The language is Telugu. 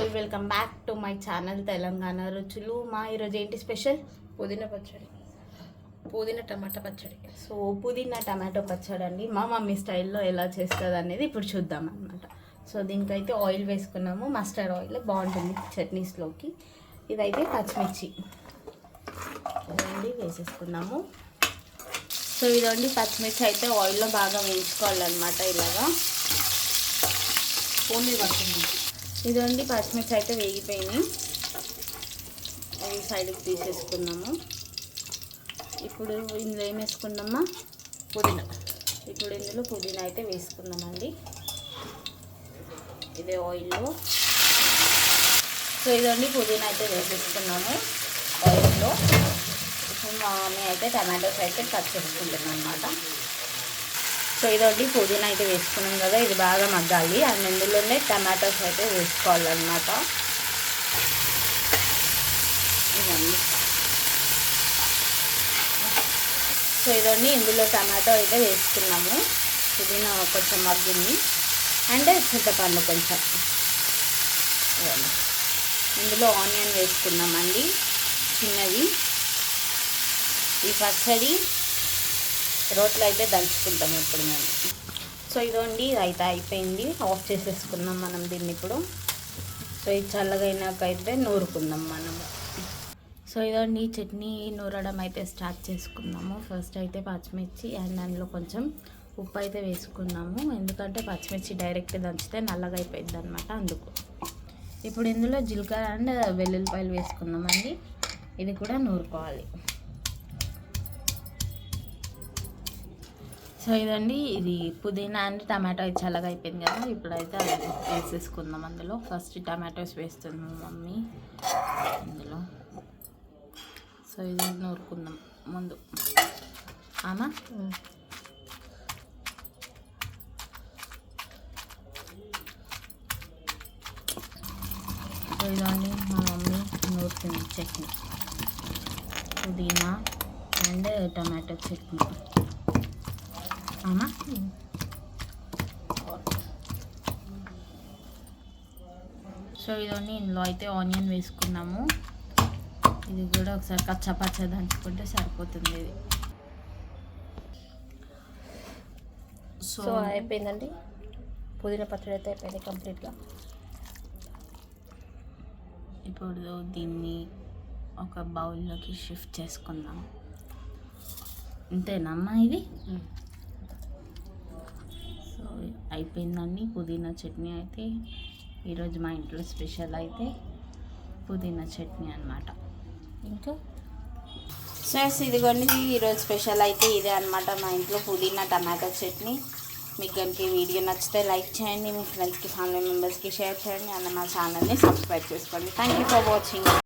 All welcome back to my channel Telangana రుచులు మా ఈరోజు ఏంటి స్పెషల్ పుదీనా పచ్చడి. పుదీనా టమాటా పచ్చడి. సో పుదీనా టమాటో పచ్చడి అండి. మా మమ్మీ స్టైల్లో ఎలా చేస్తుంది అనేది ఇప్పుడు చూద్దాం అనమాట సో దీనికైతే ఆయిల్ వేసుకున్నాము. మస్టర్డ్ ఆయిల్ బాగుంటుంది చట్నీస్లోకి ఇదైతే పచ్చిమిర్చి. ఇదండి వేసేసుకున్నాము. సో ఇదండి పచ్చిమిర్చి అయితే ఆయిల్లో బాగా వేయించుకోవాలన్నమాట ఇలాగా. ఓన్లీ పడుతుంది ఇదండి పచ్చిమిర్చి అయితే వేగిపోయినాయి. అవి సైడ్కి తీసేసుకున్నాము. ఇప్పుడు ఇందులో ఏం వేసుకున్నామా? పుదీనా. ఇప్పుడు ఇందులో పుదీనా అయితే వేసుకున్నామండి. ఇదే ఆయిల్లో సో ఇదండి పుదీనా అయితే వేసేసుకున్నాము ఆయిల్లో ఇప్పుడు మా అయితే టమాటోస్ అయితే కట్ చేసుకుంటున్నాం అనమాట సో ఇదొకటి పుదీనా అయితే వేసుకున్నాం కదా ఇది బాగా మగ్గాలి. అండ్ ఇందులోనే టమాటోస్ అయితే వేసుకోవాలన్నమాట. ఇదండి. సో ఇదండి ఇందులో టమాటో అయితే వేసుకున్నాము. పుదీనా కొంచెం మగ్గింది. అండ్ చింతపండు కొంచెం. ఇందులో ఆనియన్ వేసుకున్నామండి. చిన్నది ఈ పచ్చడి రోట్లో అయితే దంచుకుంటాం ఇప్పుడు మేము. సో ఇదండి అయితే అయిపోయింది. ఆఫ్ చేసేసుకుందాం మనం దీన్ని ఇప్పుడు. సో ఇది చల్లగైనాక అయితే నూరుకుందాం మనము సో ఇదండి చట్నీ నూరడం అయితే స్టార్ట్ చేసుకున్నాము ఫస్ట్ అయితే పచ్చిమిర్చి అండ్ దానిలో కొంచెం ఉప్పు అయితే వేసుకున్నాము. ఎందుకంటే పచ్చిమిర్చి డైరెక్ట్ దంచితే నల్లగా అయిపోయింది అనమాట అందుకు. ఇప్పుడు ఇందులో జీలకర్ర అండ్ వెల్లుల్లిపాయలు వేసుకున్నామండి ఇది కూడా నూరుకోవాలి. సో ఇదండి ఇది పుదీనా అండ్ టమాటో అయితే చల్లగా అయిపోయింది కదా. ఇప్పుడైతే అది వేసేసుకుందాం అందులో. ఫస్ట్ టమాటోస్ వేస్తుంది మమ్మీ. అందులో సో ఇది నూరుకుందాం ముందు. ఆమా సో ఇదండి మా మమ్మీ నూరుతుంది చట్నీ. పుదీనా and tomato chutney. Aama so ఇదండి ఇందులో అయితే ఆనియన్ వేసుకున్నాము. ఇది కూడా ఒకసారి పచ్చా దంచుకుంటే సరిపోతుంది ఇది. సో అయిపోయిందండి. పుదీనా పచ్చడి అయితే అయిపోయింది కంప్లీట్గా. ఇప్పుడు దీన్ని ఒక బౌల్లోకి షిఫ్ట్ చేసుకుందాం. అంతేనమ్మా ఇది? అయిపోయిందండి. పుదీనా చట్నీ అయితే ఈరోజు మా ఇంట్లో స్పెషల్ అయితే పుదీనా చట్నీ అనమాట ఇంకా? సో ఇదిగోండి ఈరోజు స్పెషల్ అయితే ఇదే అనమాట మా ఇంట్లో పుదీనా టమాటా చట్నీ. మీకు కనుక వీడియో నచ్చితే లైక్ చేయండి. మీ ఫ్రెండ్స్కి ఫ్యామిలీ మెంబర్స్కి షేర్ చేయండి. అన్న మా ఛానల్ని సబ్స్క్రైబ్ చేసుకోండి. Thank you for watching